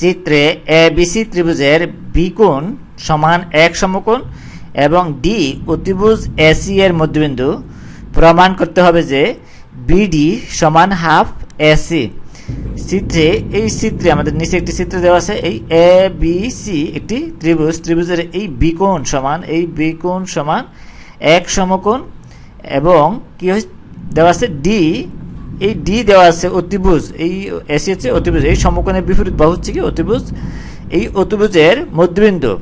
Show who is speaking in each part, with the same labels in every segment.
Speaker 1: চিত্রে এ বিসি ত্রিভুজের বিকোণ সমান এক সমকোণ এবং ডি অতিভুজ এসি এর মধ্যবিন্দু। প্রমাণ করতে হবে যে বিডি সমান হাফ এসি চিত্রে, এই চিত্রে আমাদের নিচে একটি চিত্র দেওয়া আছে, এই এ, বি, সি একটি ত্রিভুজ। ত্রিভুজের এই বিকোণ সমান, এই বিকোণ সমান এক সমকোণ এবং কি দেওয়া আছে ডি এই ডি দেওয়া আছে অতিভুজ, এই এসি হচ্ছে অতিভুজ, এই সমকোণের বিপরীত বাহু হচ্ছে কি? অতিভুজ। এই অতিভুজের মধ্যবিন্দু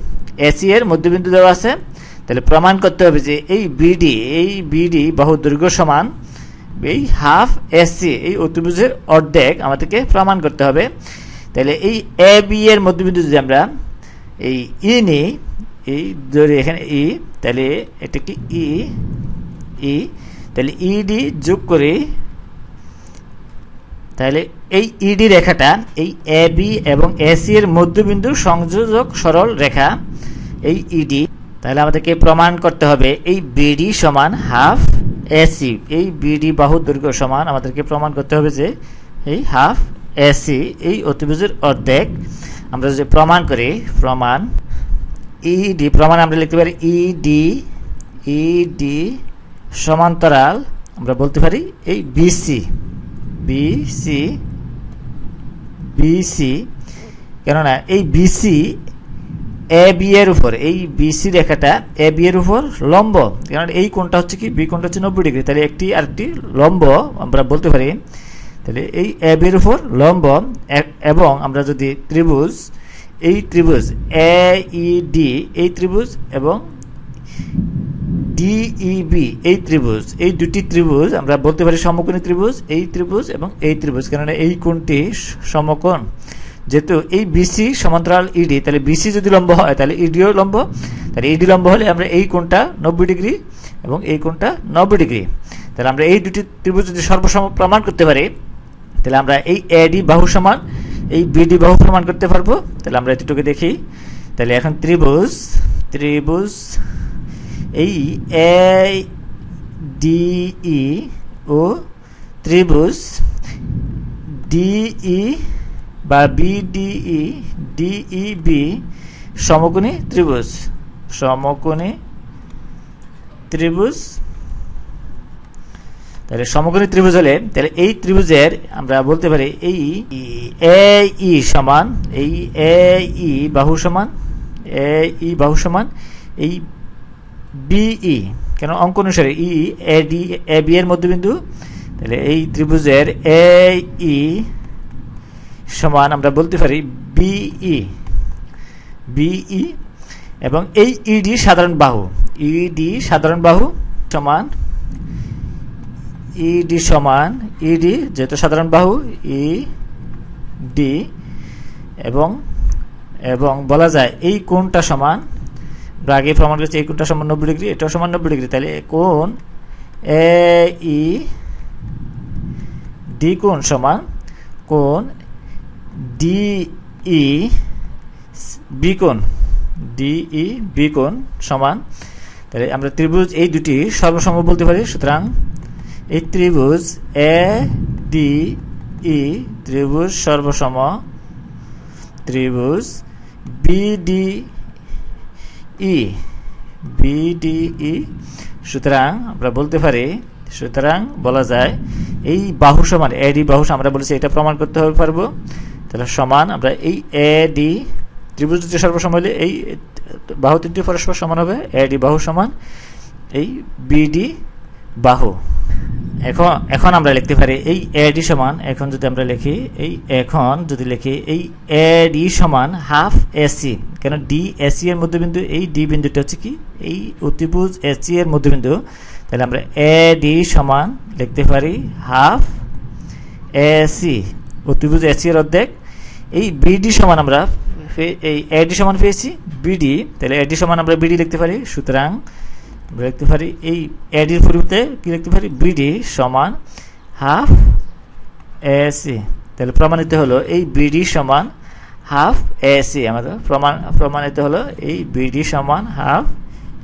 Speaker 1: এসি এর মধ্যবিন্দু দেওয়া আছে। তাহলে প্রমাণ করতে হবে যে এই বিডি এই বিডি বাহু দৈর্ঘ্য সমান এই হাফ এসি এই অতিভুজের অর্ধেক আমাদেরকে প্রমাণ করতে হবে। তাহলে এই এ বি এর মধ্যবিন্দু যদি আমরা এই ই নিই, এই ধরে এখানে ই তাহলে এটা কি ই ই তাহলে ইডি যোগ করি তাহলে এই ইডি রেখাটা, এই এ বি এবং এসি এর মধ্যবিন্দু সংযোজক সরল রেখা, এই ইডি তাহলে আমাদেরকে প্রমাণ করতে হবে, এই বিডি সমান হাফ এসি এই বিডি বাহু দৈর্ঘ্য সমান আমাদেরকে প্রমাণ করতে হবে যে, এই হাফ এসি এই অতিভুজের অর্ধেক, আমরা যদি প্রমাণ করি, প্রমাণ ইডি প্রমাণ আমরা লিখতে পারি ইডি ইডি সমান্তরাল, আমরা বলতে পারি এই বিসি বিসি বিসি কেননা এই বিসি এ বি এর উপর, এই বিসি রেখাটা এ বি এর উপর লম্ব কারণ এই কোণটা হচ্ছে কি বি কোণটা হচ্ছে নব্বই ডিগ্রি, তাহলে একটি আরেকটি লম্ব আমরা বলতে পারি, তাহলে এই এ বি এর উপর লম্ব এবং আমরা যদি ত্রিভুজ, এই ত্রিভুজ এ ই ডি এই ত্রিভুজ এবং ডিইবি এই ত্রিভুজ, এই দুটি ত্রিভুজ, আমরা বলতে পারি সমকোণী ত্রিভুজ, এই ত্রিভুজ এবং এই ত্রিভুজ, কেননা এই কোণটি সমকোণ। যেহেতু এই বিসি সমান্তরাল ইডি তাহলে বিসি যদি লম্ব হয়, তাহলে ইডিও লম্ব। তাহলে ইডি লম্ব হলে আমরা এই কোণটা নব্বই ডিগ্রি এবং এই কোণটা নব্বই ডিগ্রি। তাহলে আমরা এই দুটি ত্রিভুজ যদি সর্বসম প্রমাণ করতে পারি, তাহলে আমরা এই এডি বাহু সমান, এই বিডি বাহু প্রমাণ করতে পারব। তাহলে আমরা এতটুকু দেখি। তাহলে এখন ত্রিভুজ ত্রিভুজ এই এ ডিই ও ত্রিভুজ ডিই বা বিডিই ডিই বি সমকোণী ত্রিভুজ। সমকোণী ত্রিভুজ। তাহলে সমকোণী ত্রিভুজ হলে, তাহলে এই ত্রিভুজের আমরা বলতে পারি এই এ, ই সমান, এই এ, ই বাহু সমান, এ, ই বাহু সমান, এই বিই কেন? অঙ্ক অনুসারে ই এ ডি এ বি এর মধ্যবিন্দু। তাহলে এই ত্রিভুজের এ ই সমান আমরা বলতে পারি বিই বিই এবং এই ইডি সাধারণ বাহু ইডি সাধারণ বাহু সমান ইডি সমান ইডি যেহেতু সাধারণ বাহু ই ডি এবং এবং বলা যায় এই কোণটা সমান আমরা আগে প্রমাণ করেছি এই কোণটা সমান নব্বই ডিগ্রি, এটাও সমান নব্বই ডিগ্রি। তাহলে কোণ এ ই ডি কোণ সমান কোণ ডিই বিকোণ ডিই বিকোণ সমান। তাহলে আমরা ত্রিভুজ এই দুটি সর্বসম বলতে পারি, সুতরাং এই ত্রিভুজ এ, ডি ই ত্রিভুজ সর্বসম, ত্রিভুজ বিডি ই বিডিই সুতরাং আমরা বলতে পারি, সুতরাং বলা যায়, এই বাহু সমান এডি বাহু, আমরা বলেছি এটা প্রমাণ করতে হবে, পারব? তাহলে সমান, আমরা এই এডি ত্রিভুজ দুটি সর্বসম হলে এই বাহু তিনটি পরস্পর সমান হবে এডি বাহু সমান, এই বিডি বাহু। এখন এখন আমরা লিখতে পারি এই এডি সমান, এখন যদি আমরা লিখি, এই এখন যদি লিখি, এই এডি সমান হাফ এসি কেন ডি এসি এর মধ্যবিন্দু, এই ডি বিন্দুটা হচ্ছে কি? এই অতিভুজ এসি এর মধ্যবিন্দু, তাহলে আমরা এ ডি সমান লিখতে পারি হাফ এসি অতিভুজ এসি এর অর্ধেক। এই বিডি সমান আমরা এই এডি সমান পেয়েছি বিডি তাহলে এডি সমান আমরা বিডি লিখতে পারি, সুতরাং লিখতে পারি এই এডির পরিবর্তে কি লিখতে পারি বিডি সমান হাফ এসি তাহলে প্রমাণিত হলো এই বিডি সমান হাফ এসি আমাদের প্রমাণ প্রমাণিত হলো এই বিডি সমান হাফ